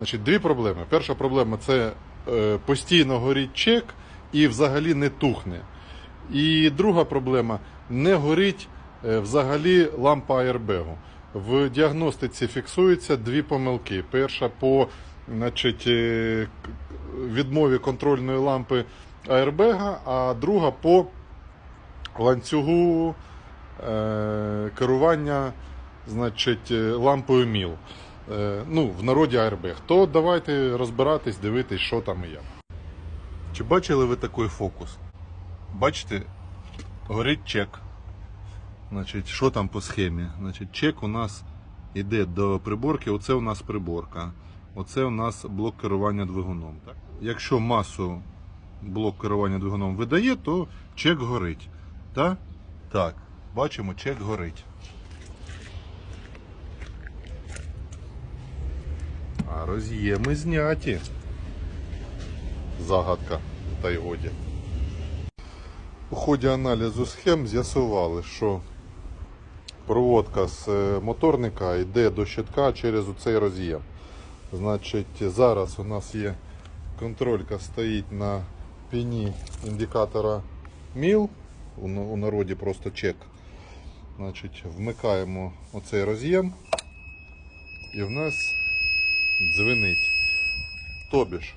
Значить, дві проблеми. Перша проблема це е, постійно горить чек і взагалі не тухне. І друга проблема не горить е, взагалі лампа аербегу. В діагностиці фіксуються дві помилки. Перша по значить, е, відмові контрольної лампи аербега, а друга по ланцюгу керування значить, лампою МІЛ. Е, ну, в народі АРБ. То давайте розбиратись, дивитись, що там і як. Чи бачили ви такий фокус? Бачите, горить чек. Значить, що там по схемі? Значить, чек у нас йде до приборки, оце у нас приборка. Оце у нас блок керування двигуном. Так? Якщо масу блок керування двигуном видає, то чек горить. Так? Так. Бачимо, чек горить. Роз'єми зняті. Загадка, та й годі. У ході аналізу схем з'ясували, що проводка з е, моторника йде до щитка через цей роз'єм. Значить, зараз у нас є контролька стоїть на піні індикатора МІЛ, у народі просто чек. Значить, вмикаємо оцей роз'єм і в нас дзвенить. Тобі ж,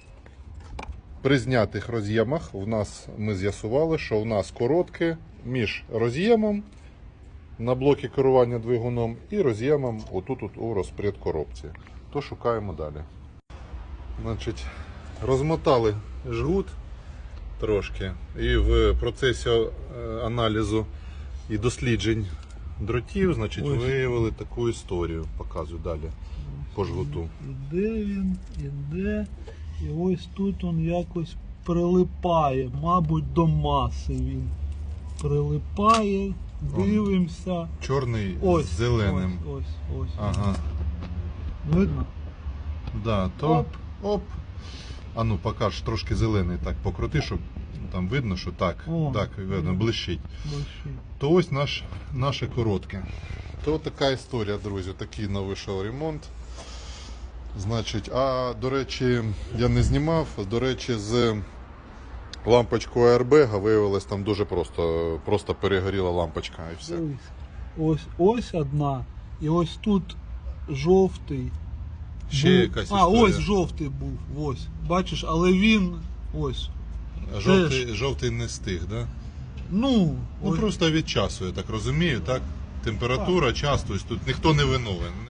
при знятих роз'ємах в нас ми з'ясували, що в нас коротке між роз'ємом на блокі керування двигуном і роз'ємом отут от у розпред коробці. То шукаємо далі. Значить, розмотали жгут трошки і в процесі е, аналізу і досліджень дротів, значить, Ось. виявили таку історію. Показую далі по жгуту. Іде він, іде, і ось тут він якось прилипає, мабуть, до маси він прилипає, дивимося. Чорний Ось, з зеленим. Ось, ось, ось. Ага. Видно? Да, то Оп. оп. А ну покаж трошки зелений так покрути, щоб там видно, що так, О, так видно, є. блищить. То ось наш, наше коротке. То така історія, друзі, такий новий вийшов ремонт. Значить, а до речі, я не знімав. До речі, з лампочкою аербега виявилось там дуже просто, просто перегоріла лампочка і все. Ось, ось одна, і ось тут жовтий. Ще був. якась А, історія. ось жовтий був. Ось. Бачиш, але він ось. Жовтий, жовтий не стиг, да? Ну, Ну ось. просто від часу, я так розумію, так? Температура, час, тобто тут ніхто не виновен.